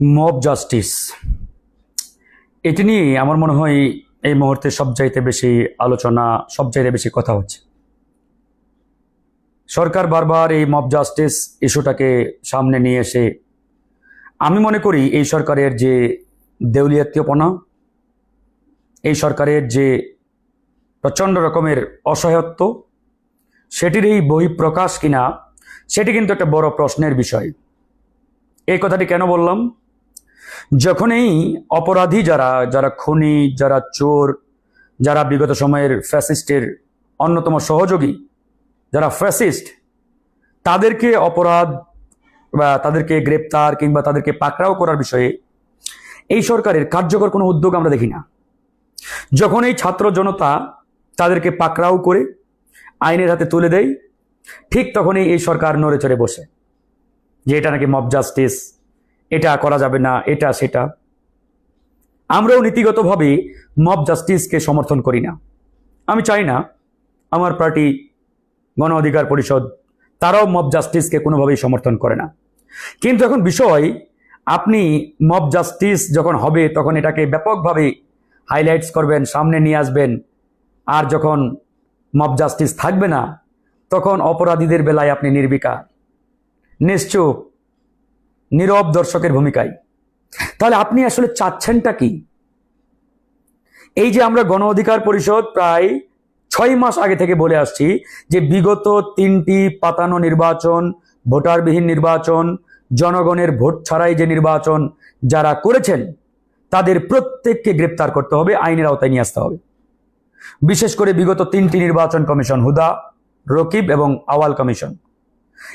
Mob justice. এটি নিয়ে আমার মনে হয় এই মুহূর্তে সবচাইতে বেশি আলোচনা, সবচাইতে বেশি কথা হচ্ছে। সরকার বারবার এই মব জাস্টিস ইস্যুটাকে সামনে নিয়ে এসে, আমি মনে করি এই সরকারের যে দেউলিয়াত্মীয়পনা এই সরকারের যে প্রচণ্ড রকমের অসহায়ত্ব, সেটির এই বহিঃপ্রকাশ কিনা, সেটি কিন্তু একটা বড় প্রশ্নের বিষয়। এই কথাটি কেন বললাম? যখনই অপরাধী যারা যারা খুনি, যারা চোর, যারা বিগত সময়ের ফ্যাসিস্টের অন্যতম সহযোগী, যারা ফ্যাসিস্ট, তাদেরকে অপরাধ বা তাদেরকে গ্রেপ্তার কিংবা তাদেরকে পাকড়াও করার বিষয়ে এই সরকারের কার্যকর কোনো উদ্যোগ আমরা দেখি না। যখন এই ছাত্র জনতা তাদেরকে পাকড়াও করে আইনের হাতে তুলে দেয়, ঠিক তখনই এই সরকার নড়ে চড়ে বসে যে এটা নাকি মব জাস্টিস এটা করা যাবে না, এটা, সেটা। আমরাও নীতিগতভাবে মব জাস্টিসকে সমর্থন করি না। আমি চাই না আমার পার্টি, গণ অধিকার পরিষদ, তারাও মব জাস্টিসকে কোনোভাবেই সমর্থন করে না। কিন্তু এখন বিষয়, আপনি মব জাস্টিস যখন হবে, তখন এটাকে ব্যাপকভাবে হাইলাইটস করবেন, সামনে নিয়ে আসবেন। আর যখন মব জাস্টিস থাকবে না, তখন অপরাধীদের বেলায় আপনি নির্বিকার। নিশ্চুপ। নীরব দর্শকের ভূমিকায়। তাহলে আপনি আসলে চাচ্ছেনটা কি? এই যে আমরা গণ অধিকার পরিষদ প্রায় ছয় মাস আগে থেকে বলে আসছি যে বিগত তিনটি পাতানো নির্বাচন, ভোটারবিহীন নির্বাচন, জনগণের ভোট ছাড়াই যে নির্বাচন যারা করেছেন, তাদের প্রত্যেককে গ্রেপ্তার করতে হবে, আইনের আওতায় নিয়ে আসতে হবে। বিশেষ করে বিগত তিনটি নির্বাচন কমিশন, হুদা, রকিব এবং আওয়াল কমিশন।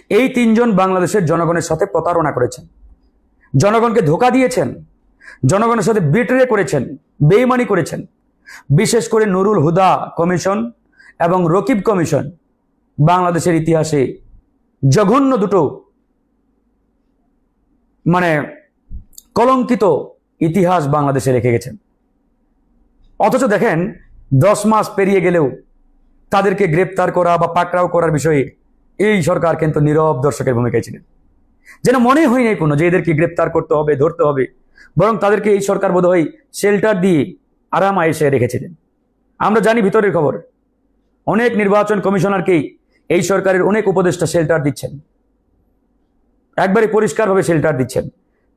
এই তিনজন বাংলাদেশের জনগণের সাথে প্রতারণা করেছেন। জনগণকে ধোকা দিয়েছেন। জনগণের সাথে বিটরে করেছেন, বেইমানি করেছেন। বিশেষ করে নুরুল হুদা কমিশন এবং রকিব কমিশন বাংলাদেশের ইতিহাসে জঘন্য দুটো মানে কলঙ্কিত ইতিহাস বাংলাদেশে রেখে গেছেন। অথচ দেখেন, দশ মাস পেরিয়ে গেলেও তাদেরকে গ্রেপ্তার করা বা পাকড়াও করার বিষয়ে এই সরকার কিন্তু নীরব দর্শকের ভূমিকায় ছিলেন। যেন মনে হয় কোনো যে এদেরকে গ্রেপ্তার করতে হবে, ধরতে হবে, বরং তাদেরকে এই সরকার বোধহয় শেল্টার দিয়ে আরাম আয়েসে রেখেছিলেন। আমরা জানি ভিতরের খবর, অনেক নির্বাচন কমিশনারকেই এই সরকারের অনেক উপদেষ্টা শেল্টার দিচ্ছেন। একবারে পরিষ্কারভাবে শেল্টার দিচ্ছেন।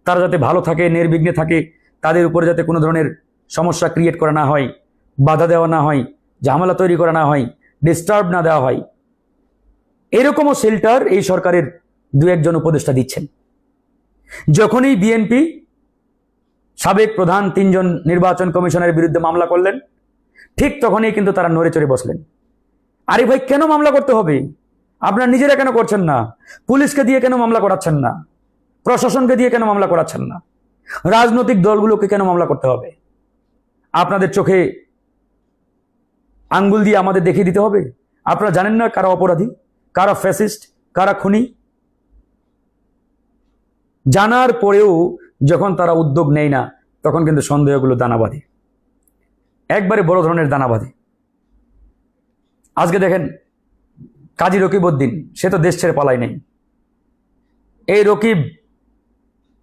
তারা যাতে ভালো থাকে, নির্বিঘ্নে থাকে, তাদের উপরে যাতে কোনো ধরনের সমস্যা ক্রিয়েট করা না হয়, বাধা দেওয়া না হয়, ঝামেলা তৈরি করা না হয় ডিস্টার্ব না দেওয়া হয় এরকমও শেল্টার এই সরকারের দু একজন উপদেষ্টা দিচ্ছেন। যখনই বিএনপি সাবেক প্রধান তিনজন নির্বাচন কমিশনের বিরুদ্ধে মামলা করলেন, ঠিক তখনই কিন্তু তারা নড়ে চড়ে বসলেন। আরে ভাই, কেন মামলা করতে হবে? আপনারা নিজেরা কেন করছেন না? পুলিশকে দিয়ে কেন মামলা করাচ্ছেন না? প্রশাসনকে দিয়ে কেন মামলা করাচ্ছেন না? রাজনৈতিক দলগুলোকে কেন মামলা করতে হবে? আপনাদের চোখে আঙ্গুল দিয়ে আমাদের দেখিয়ে দিতে হবে? আপনারা জানেন না কারা অপরাধী? কারা ফ্যাসিস্ট কারা খুনি? জানার পরেও যখন তারা উদ্যোগ নেয় না, তখন কিন্তু সন্দেহগুলো দানা বাঁধে। একবারে বড় ধরনের দানা বাঁধে। আজকে দেখেন, কাজী রকিবউদ্দিন সে তো দেশ ছেড়ে পালাই নেই। এই রকিব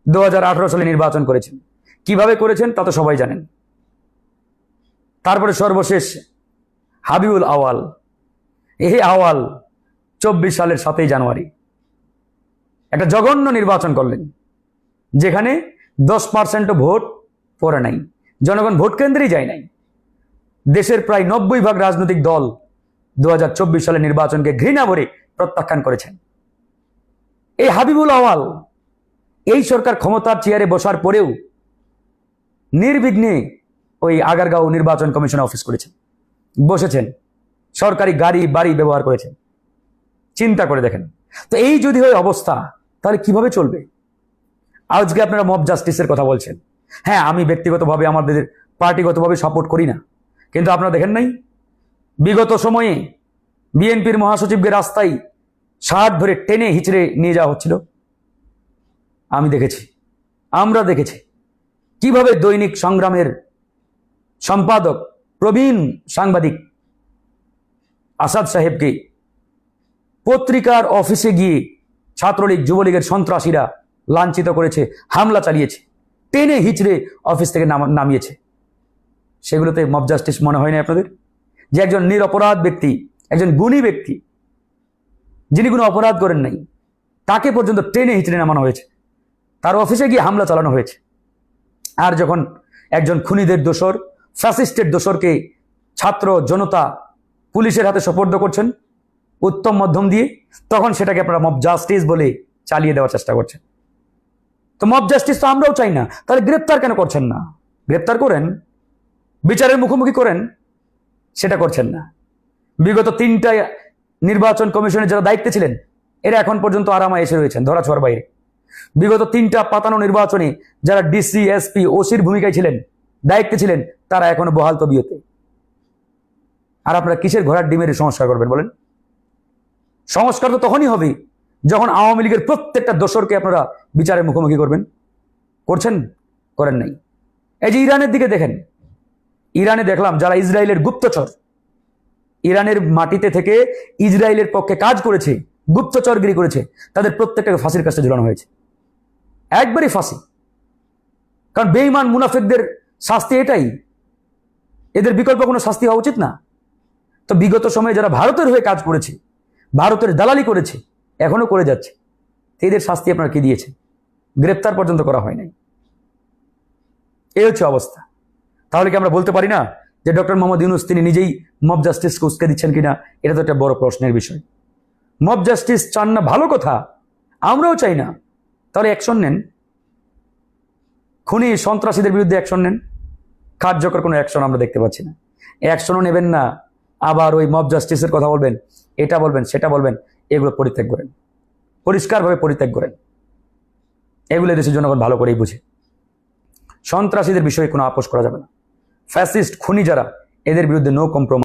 দু হাজার আঠারো সালে নির্বাচন করেছেন। কীভাবে করেছেন তা তো সবাই জানেন। তারপরে সর্বশেষ হাবিবুল আওয়াল। এই আওয়াল চব্বিশ সালের সাতই জানুয়ারি। একটা জঘন্য নির্বাচন করলেন, যেখানে দশ পার্সেন্টও ভোট পড়ে নাই। জনগণ ভোট কেন্দ্রেই যায় নাই। দেশের প্রায় নব্বই ভাগ রাজনৈতিক দল দু সালে নির্বাচনকে ঘৃণা ভরে প্রত্যাখ্যান করেছেন। এই হাবিবুল আওয়াল, এই সরকার ক্ষমতার চেয়ারে বসার পরেও নির্বিঘ্নে ওই আগারগাঁও নির্বাচন কমিশন অফিস করেছেন। বসেছেন। সরকারি গাড়ি, বাড়ি ব্যবহার করেছেন। চিন্তা করে দেখেন। তো এই যদি হয় অবস্থা, তাহলে কীভাবে চলবে? আজকে আপনারা মব জাস্টিসের কথা বলছেন। হ্যাঁ আমি ব্যক্তিগতভাবে আমাদের পার্টিগতভাবে সাপোর্ট করি না। কিন্তু আপনারা দেখেন নাই? বিগত সময়ে বিএনপির মহাসচিবকে রাস্তায় শার্ট ধরে টেনে হিচড়ে নিয়ে যাওয়া হচ্ছিল। আমি দেখেছি। আমরা দেখেছি। কীভাবে দৈনিক সংগ্রামের সম্পাদক, প্রবীণ সাংবাদিক আসাদ সাহেবকে পত্রিকার অফিসে গিয়ে ছাত্রলীগ, যুবলীগের সন্ত্রাসীরা লাঞ্ছিত করেছে, হামলা চালিয়েছে, টেনে হিচড়ে অফিস থেকে নামা- নামিয়েছে। সেগুলোতে মব জাস্টিস মনে হয় না আপনাদের? যে একজন নিরপরাধ ব্যক্তি, একজন গুণী ব্যক্তি, যিনি কোনো অপরাধ করেন নাই, তাকে পর্যন্ত টেনে হিচড়ে নামানো হয়েছে। তার অফিসে গিয়ে হামলা চালানো হয়েছে। আর যখন একজন খুনিদের দোসর ফ্যাসিস্টের দোসরকে ছাত্র, জনতা, পুলিশের হাতে সোপর্দ করছেন উত্তম মধ্যম দিয়ে তখন সেটাকে আপনারা মব জাস্টিস বলে চালিয়ে দেওয়ার চেষ্টা করছেন। তো মব জাস্টিস তো আমরাও চাই না। তাহলে গ্রেপ্তার কেন করছেন না? গ্রেপ্তার করেন, বিচারের মুখোমুখি করেন, সেটা করছেন না। বিগত তিনটা নির্বাচন কমিশনের যারা দায়িত্বে ছিলেন, এরা এখন পর্যন্ত আরামে এসে রয়েছেন ধরা ছোঁয়ার বাইরে। বিগত তিনটা পাতানো নির্বাচনে যারা ডিসি এসপি ওসির ভূমিকায় ছিলেন, দায়িত্বে ছিলেন, তারা এখনও বহাল তবিয়তে। আর আপনারা কিসের ঘোড়ার ডিমের সংস্কার করবেন বলেন? সংস্কার তো তখনই হবে যখন আওয়ামী লীগের প্রত্যেকটা দোসরকে আপনারা বিচারের মুখোমুখি করবেন। করছেন? করেন নাই। এই যে ইরানের দিকে দেখেন। ইরানে দেখলাম যারা ইসরায়েলের গুপ্তচর, ইরানের মাটিতে থেকে ইসরায়েলের পক্ষে কাজ করেছে, গুপ্তচরগিরি করেছে, তাদের প্রত্যেকটাকে ফাঁসির কাছে ঝুলানো হয়েছে। একবারই ফাঁসি। কারণ বেঈমান মুনাফিকদের শাস্তি এটাই। এদের বিকল্প কোনো শাস্তি হওয়া উচিত না। তো বিগত সময়ে যারা ভারতের হয়ে কাজ করেছে ভারতের দালালি করেছে, এখনও করে যাচ্ছে। এদের শাস্তি আপনারা কি দিয়েছে গ্রেপ্তার পর্যন্ত করা হয় নাই। এই হচ্ছে অবস্থা। তাহলে কি আমরা বলতে পারি না যে ডক্টর মোহাম্মদ ইউনুস তিনি নিজেই মব জাস্টিসকে উস্কে দিচ্ছেন কিনা? এটা তো একটা বড় প্রশ্নের বিষয়। মব জাস্টিস চান না ভালো কথা, আমরাও চাই না। তাহলে অ্যাকশন নেন। খুনি সন্ত্রাসীদের বিরুদ্ধে অ্যাকশন নেন। কার্যকর কোনো অ্যাকশন আমরা দেখতে পাচ্ছি না। অ্যাকশনও নেবেন না। আবার ওই মব জাস্টিসের কথা বলবেন। এটা বলবেন, সেটা বলবেন, এগুলো পরিত্যাগ করেন। পরিষ্কারভাবে পরিত্যাগ করেন। এগুলো দেশের জনগণ ভালো করেই বুঝে। সন্ত্রাসীদের বিষয়ে কোনো আপোষ করা যাবে না। ফ্যাসিস্ট, খুনি যারা, এদের বিরুদ্ধে নো কম্প্রোমাইজ